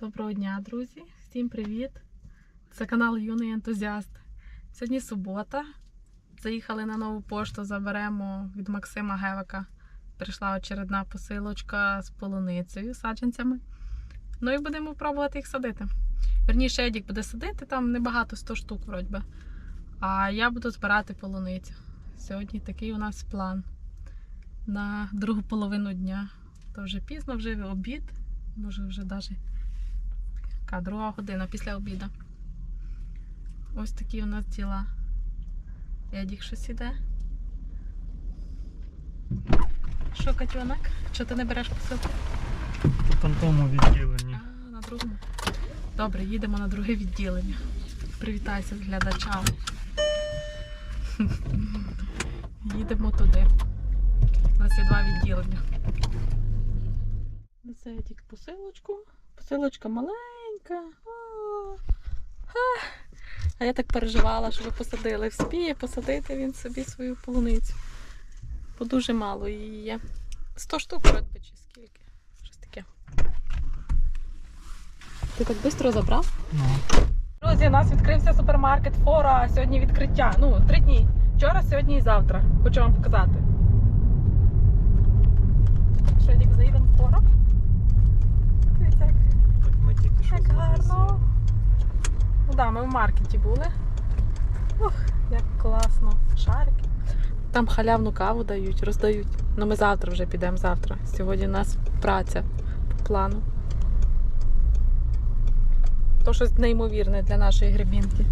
Доброго дня, друзі! Всім привіт! Це канал Юний Ентузіаст. Сьогодні субота. Заїхали на нову пошту, заберемо від Максима Гевика. Прийшла очередна посилочка з полуницею, саджанцями. Ну і будемо пробувати їх садити. Верніше, Едік буде садити, там небагато 100 штук, вроді би. А я буду збирати полуницю. Сьогодні такий у нас план на другу половину дня. То вже пізно, вже обід, може вже навіть Така друга година після обіду. Ось такі у нас діла. Едік щось іде. Що, Катюнок? Що ти не береш посилку? Там тому відділенні. А, на другому. Добре, їдемо на друге відділення. Привітайся з глядачами. Їдемо туди. У нас є два відділення. Несе Едік посилочку. Посилочка маленька. Ха. А я так переживала, що ви посадили. Вспіє посадити він собі свою полуницю. Бо дуже мало її є. 100 штук вроді чи скільки. Щось таке. Ти так швидко забрав? Ну, Друзі, у нас відкрився супермаркет Фора. Сьогодні відкриття. Ну, три дні. Вчора, сьогодні і завтра. Хочу вам показати. Що, Едік, заїдемо в Фора? Дивіться, як тільки що як гарно. Ну да, ми в маркеті були. Ух, як класно. Шарики. Там халявну каву дають, роздають. Ну ми завтра вже підемо завтра. Сьогодні у нас праця по плану. То щось неймовірне для нашої грибінки.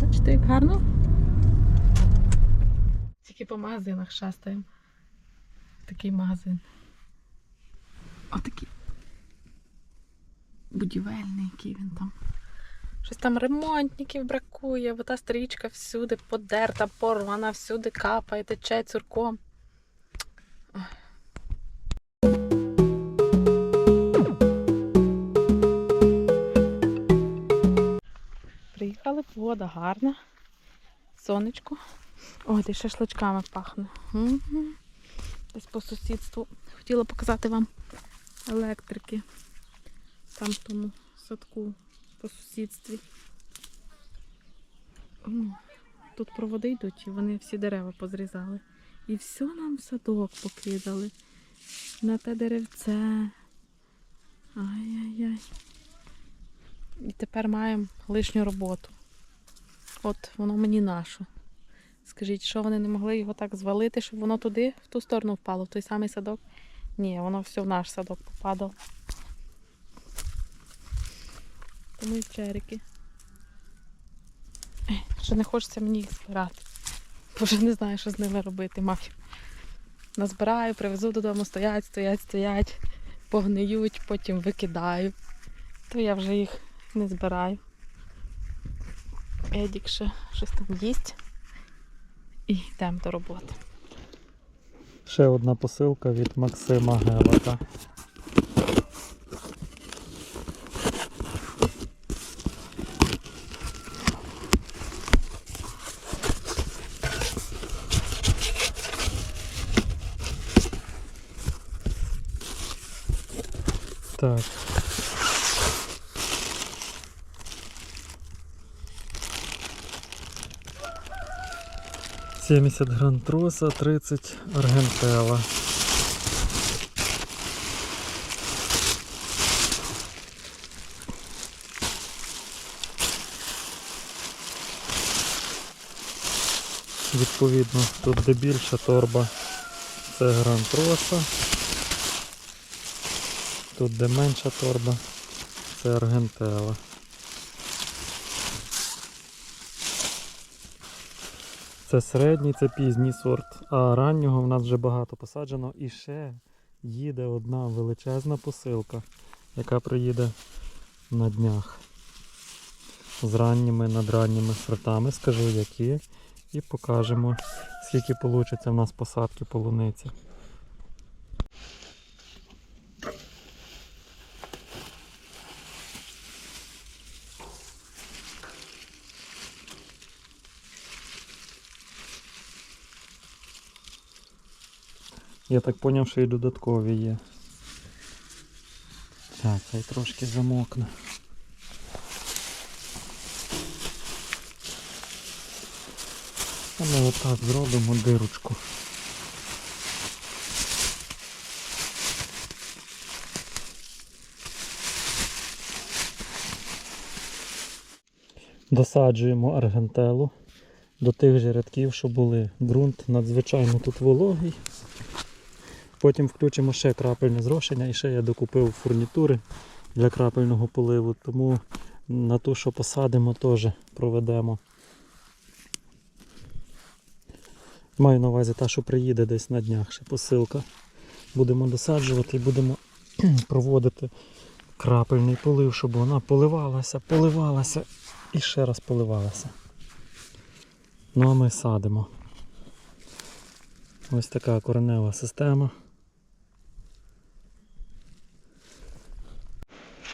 Бачите, як гарно. Тільки по магазинах шастаємо. Такий магазин. Отакий будівельний, який він там. Щось там ремонтників бракує, бо та стрічка всюди подерта, порвана, всюди капає, тече цурком. Ой. Приїхали, погода гарна. Сонечко. Ой, де шашличками пахне. Десь по сусідству. Хотіла показати вам електрики. Там тому садку по сусідстві. Тут проводи йдуть, і вони всі дерева позрізали. І все нам в садок покидали. На те деревце. Ай-яй-яй. І тепер маємо лишню роботу. От воно мені наше. Скажіть, що вони не могли його так звалити, щоб воно туди, в ту сторону впало, в той самий садок? Ні, воно все в наш садок попадало. Тому і черики. Що не хочеться мені їх збирати. Бо вже не знаю, що з ними робити маю. Назбираю, привезу додому, стоять, стоять, стоять, погниють, потім викидаю. То я вже їх не збираю. Едік ще щось там їсть. І йдемо до роботи. Ще одна посилка від Максима Гевака. Так. Сімдесят гран троса, 30 аргентела. Відповідно, тут де більша торба, це гран троса. Тут де менша торба, це аргентела. Це середній, це пізній сорт, а раннього в нас вже багато посаджено. І ще їде одна величезна посилка, яка приїде на днях. З ранніми надранніми сортами, скажу які, і покажемо, скільки вийде в нас посадки полуниці. Я так зрозумів, що і додаткові є. Так, хай трошки замокне. А ми отак зробимо дирочку. Досаджуємо аргентелу до тих же рядків, що були. Ґрунт надзвичайно тут вологий. Потім включимо ще крапельне зрошення і ще я докупив фурнітури для крапельного поливу, тому на ту, що посадимо, теж проведемо. Маю на увазі та, що приїде десь на днях ще посилка. Будемо досаджувати і будемо проводити крапельний полив, щоб вона поливалася, поливалася і ще раз поливалася. Ну а ми садимо. Ось така коренева система.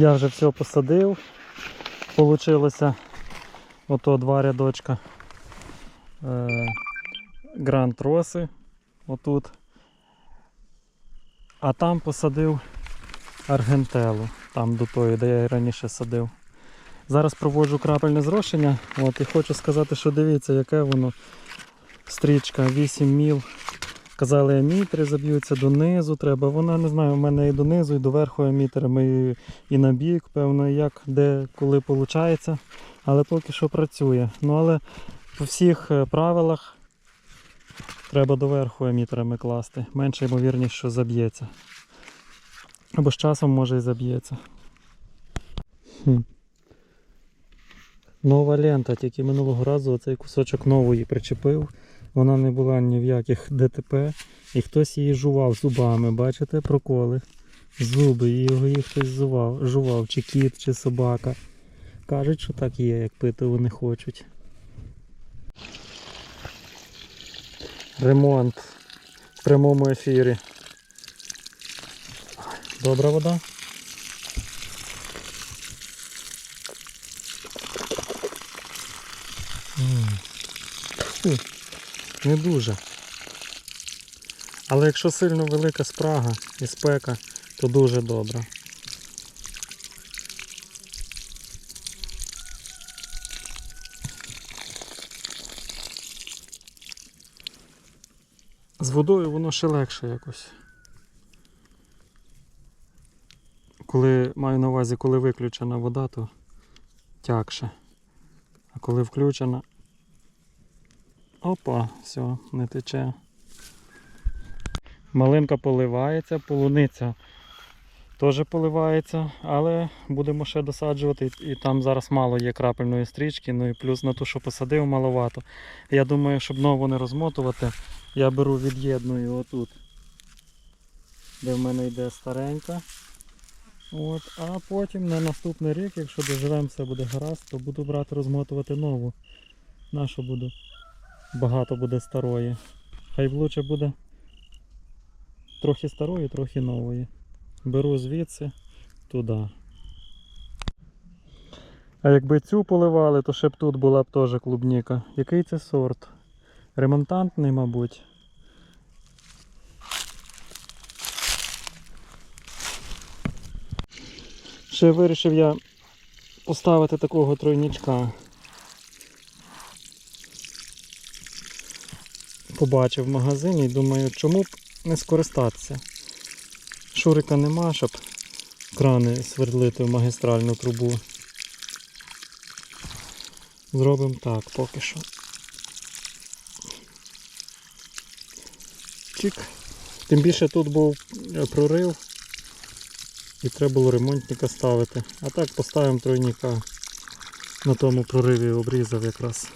Я вже все посадив. Получилося ото два рядочка е, грант роси отут. А там посадив аргентелу, там до тої, де я і раніше садив. Зараз проводжу крапельне зрошення. От, і хочу сказати, що дивіться, яке воно стрічка 8 міл. Казали, емітри заб'ються донизу, треба. Вона не знаю, в мене і донизу, і доверху емітерами, і, на бік, певно, як, де, коли виходить. Але поки що працює. Ну але по всіх е, правилах треба доверху емітерами класти. Менше ймовірність, що заб'ється. Або з часом може і заб'ється. Нова лента, тільки минулого разу оцей кусочок нової причепив. Вона не була ні в яких ДТП. І хтось її жував зубами, бачите, проколи. Зуби, його їх хтось зував, жував, чи кіт, чи собака. Кажуть, що так є, як пити вони хочуть. Ремонт в прямому ефірі. Добра вода. М. Не дуже. Але якщо сильно велика спрага і спека, то дуже добре. З водою воно ще легше якось. Коли маю на увазі, коли виключена вода, то тягше. А коли включена. Опа, все, не тече. Малинка поливається, полуниця теж поливається, але будемо ще досаджувати. І там зараз мало є крапельної стрічки, ну і плюс на ту, що посадив, маловато. Я думаю, щоб нову не розмотувати, я беру від'єдную отут, де в мене йде старенька. От, а потім на наступний рік, якщо доживемо, все буде гаразд, то буду брати розмотувати нову. Нашу буду. Багато буде старої. Хай влуче буде трохи старої, трохи нової. Беру звідси туди. А якби цю поливали, то ще б тут була б теж клубніка. Який це сорт? Ремонтантний, мабуть. Ще вирішив я поставити такого тройнічка. Побачив в магазині і думаю, чому б не скористатися. Шурика нема, щоб крани свердлити в магістральну трубу. Зробимо так поки що. Чик. Тим більше тут був е, прорив і треба було ремонтника ставити. А так поставимо тройника. На тому прориві обрізав якраз.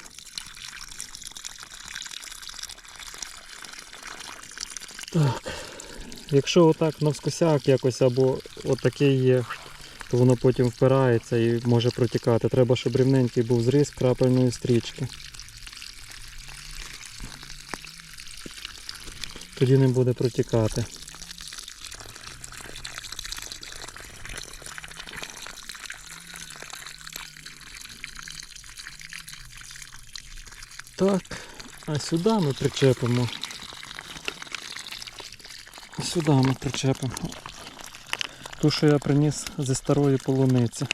Якщо отак навскосяк якось або отакий є, то воно потім впирається і може протікати. Треба, щоб рівненький був зріз крапельної стрічки. Тоді не буде протікати. Так, а сюди ми причепимо. Сюди ми причепимо. Ту, що я приніс зі старої полуниці.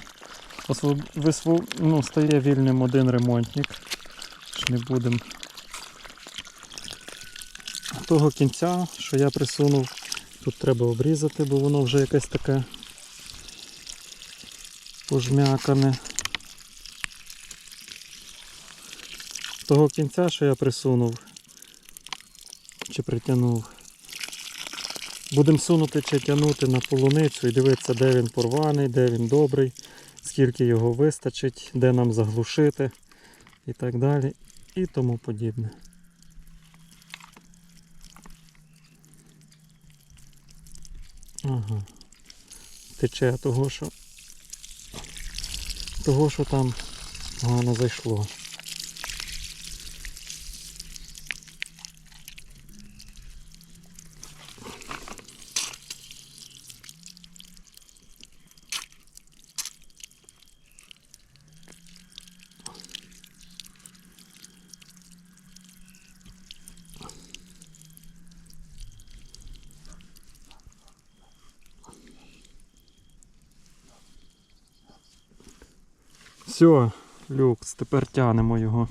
Освоб... Ну, стає вільним один ремонтник. Не будемо. Того кінця, що я присунув, тут треба обрізати, бо воно вже якесь таке пожмякане. Того кінця, що я присунув чи притягнув. Будемо сунути чи тягнути на полуницю і дивитися, де він порваний, де він добрий, скільки його вистачить, де нам заглушити і так далі, і тому подібне. Ага. Тече того, що того, що там погано зайшло. Все, люкс, тепер тянемо його.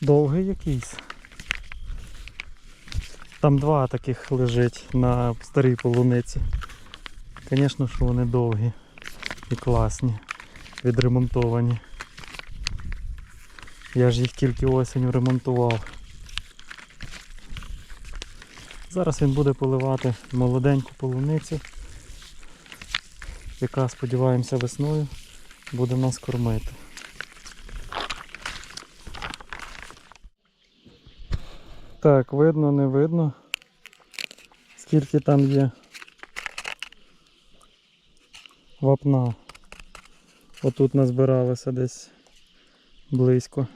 Довгий якийсь. Там два таких лежить на старій полуниці. Звісно, що вони довгі і класні, відремонтовані. Я ж їх тільки осінню ремонтував. Зараз він буде поливати молоденьку полуницю, яка, сподіваємося, весною буде нас кормити. Так, видно, не видно. Скільки там є вапна. Отут назбиралося десь близько.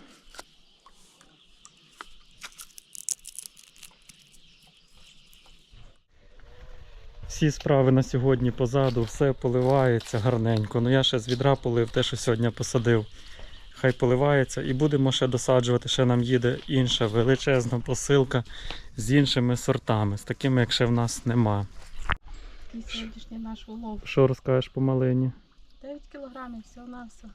Всі справи на сьогодні позаду, все поливається гарненько. Ну я ще з відра полив те, що сьогодні посадив. Хай поливається і будемо ще досаджувати. Ще нам їде інша величезна посилка з іншими сортами, з такими, як ще в нас нема. І сьогоднішній наш улов. Що розкажеш по малині? 9 кілограмів, все на все.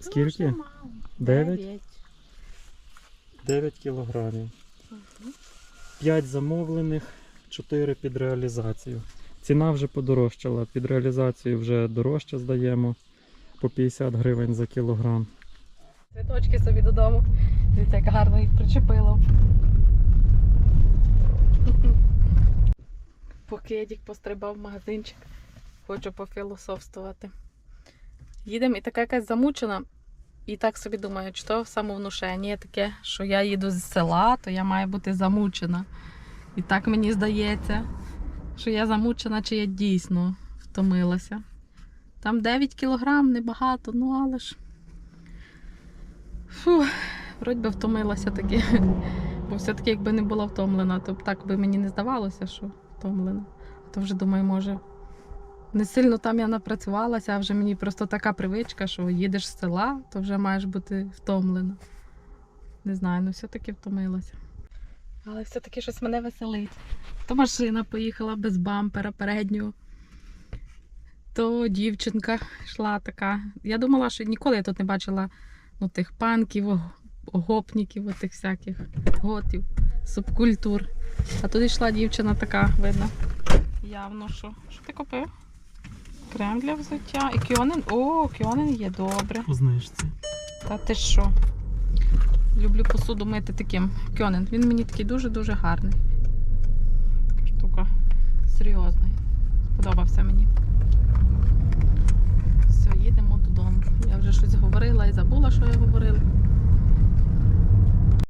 Скільки? Ну, ще мало. Дев'ять? Дев'ять. 9 кілограмів. Мгм. 5 замовлених, 4 під реалізацію. Ціна вже подорожчала. Під реалізацію вже дорожче здаємо по 50 гривень за кілограм. Цвіточки собі додому. Дивіться, як гарно їх причепило. Поки Едік пострибав в магазинчик, хочу пофілософствувати. Їдемо і така якась замучена. І так собі думаю, чи то самовнушення таке, що я їду з села, то я маю бути замучена. І так мені здається, що я замучена, чи я дійсно втомилася. Там 9 кілограм, небагато, ну але ж. Фу, вроді би втомилася таки. Бо все-таки, якби не була втомлена, то так би мені не здавалося, що втомлена. А то вже думаю, може, не сильно там я напрацювалася, а вже мені просто така привичка, що їдеш з села, то вже маєш бути втомлена. Не знаю, ну все-таки втомилася. Але все-таки щось мене веселить. То машина поїхала без бампера переднього. То дівчинка йшла така. Я думала, що ніколи я тут не бачила ну, тих панків, гопніків, отих всяких готів, субкультур. А тут йшла дівчина така, видно. Явно, що. Що ти купив? Крем для взуття. І кіонин. О, кіонин є добре. У знижці. Та ти що? Люблю посуду мити таким кьонен. Він мені такий дуже-дуже гарний. Штука. Серйозний. Сподобався мені. Все, їдемо додому. Я вже щось говорила і забула, що я говорила.